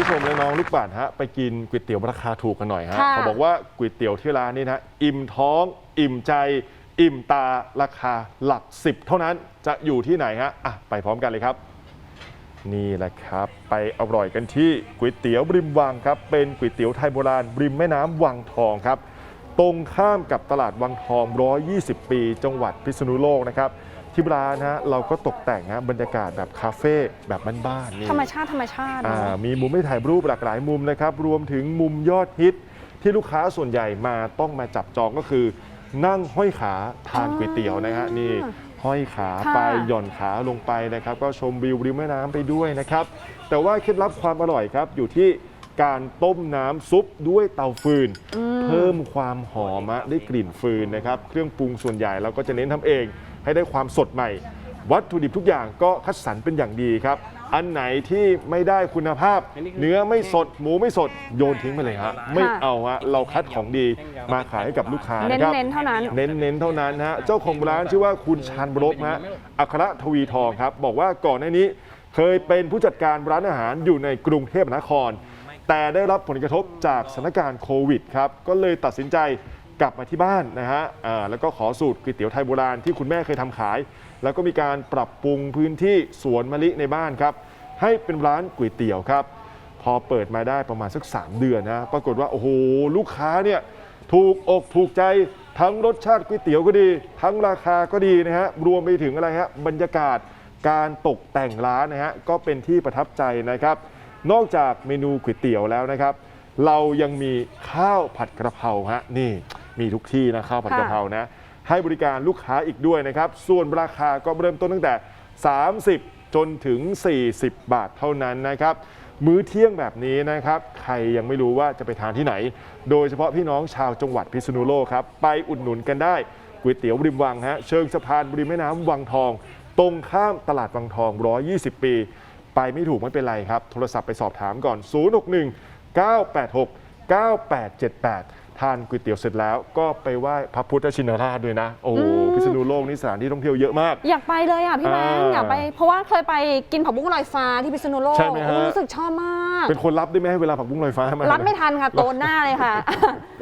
ผู้ชมและน้องลูกบาศก์ฮะไปกินก๋วยเตี๋ยวราคาถูกกันหน่อยฮะค่ะ เขาบอกว่าก๋วยเตี๋ยวที่ร้านนี้นะอิ่มท้อง อิ่มใจ อิ่มตาราคาหลักสิบเท่านั้นจะอยู่ที่ไหนฮะอะไปพร้อมกันเลยครับ นี่แหละครับ ไปอร่อยกันที่ก๋วยเตี๋ยวริมวังครับ เป็นก๋วยเตี๋ยวไทยโบราณริมแม่น้ำวังทองครับ ตรงข้ามกับตลาดวังทอง 120 ปี จังหวัดพิษณุโลกนะครับ ที่ร้านนะฮะเราก็ตกแต่งฮะบรรยากาศแบบคาเฟ่แบบบ้านๆนี่ธรรมชาติธรรมชาติอ่าเนาะมีมุมให้ถ่ายรูปหลากหลายมุมนะครับ รวมถึงมุมยอดฮิต ที่ลูกค้าส่วนใหญ่มาต้องมาจับจองก็คือ นั่งห้อยขาทานก๋วยเตี๋ยวนะฮะนี่ห้อยขาค่ะไปหย่อนขาลงไปนะครับ ก็ชมวิวริมแม่น้ำไปด้วยนะครับ แต่ว่าเคล็ดลับความอร่อยครับอยู่ที่ การต้มน้ำซุปด้วยเตาฟืน เพิ่มความหอมอะได้กลิ่นฟืนนะครับ เครื่องปรุงส่วนใหญ่เราก็จะเน้นทำเอง ให้ได้ความสดใหม่ วัตถุดิบทุกอย่างก็คัดสรรเป็นอย่างดีครับ อันไหนที่ไม่ได้คุณภาพ เนื้อไม่สด หมูไม่สดโยนทิ้งไปเลยฮะไม่เอาฮะเราคัดของดีมาขายให้กับลูกค้าเน้นนะครับเน้นๆเท่านั้นเน้น เน้นๆเท่านั้นฮะเจ้าของร้านชื่อว่าคุณชานบรบฮะอัครทวีทองครับ บอกว่าก่อนหน้านี้ เคยเป็นผู้จัดการร้านอาหารอยู่ในกรุงเทพมหานคร แต่ได้รับผลกระทบจากสถานการณ์โควิดครับก็เลยตัดสินใจกลับมาที่บ้านนะฮะแล้วก็ขอสูตรก๋วยเตี๋ยวไทยโบราณที่คุณแม่เคยทำขาย แล้วก็มีการปรับปรุงพื้นที่สวนมะลิในบ้านครับ ให้เป็นร้านก๋วยเตี๋ยวครับ พอเปิดมาได้ประมาณสัก 3 เดือนนะปรากฏว่า โอ้โห ลูกค้าเนี่ยถูกอกถูกใจทั้งรสชาติก๋วยเตี๋ยวก็ดี ทั้งราคาก็ดีนะฮะรวมไปถึงอะไรฮะบรรยากาศการตกแต่งร้านนะฮะก็เป็นที่ประทับใจนะครับ นอกจากเมนูก๋วยเตี๋ยวแล้วนะครับ เรายังมีข้าวผัดกระเพราฮะนี่มีทุกที่นะข้าวผัดกระเพรานะให้บริการลูกค้าอีกด้วยนะครับ ส่วนราคาก็เริ่มต้นตั้งแต่ 30 จนถึง 40 บาทเท่านั้นนะครับ มื้อเที่ยงแบบนี้นะครับ ใครยังไม่รู้ว่าจะไปทานที่ไหน โดยเฉพาะพี่น้องชาวจังหวัดพิษณุโลกครับ ไปอุดหนุนกันได้ก๋วยเตี๋ยวริมวังฮะเชิงสะพานริมแม่น้ำวังทอง ตรงข้ามตลาดวังทอง 120 ปี ไปไม่ถูกไม่เป็นไรครับ โทรศัพท์ไปสอบถามก่อน 061 986 9878 ทานก๋วยเตี๋ยวเสร็จแล้วก็ไปไหว้พระพุทธชินราชด้วยนะ โอ้โหพิษณุโลกนี่สถานที่ท่องเที่ยวเยอะมาก อยากไปเลยอะพี่แบงอ่าค์อยากไป เพราะว่าเคยไปกินผักบุ้งลอยฟ้าที่พิษณุโลกใช่ไหมฮะ โอ้รู้สึกชอบมาก เป็นคนรับได้ไหมให้เวลาผักบุ้งลอยฟ้ามารับไม่ทันค่ะโตนหน้าเลยค่ะ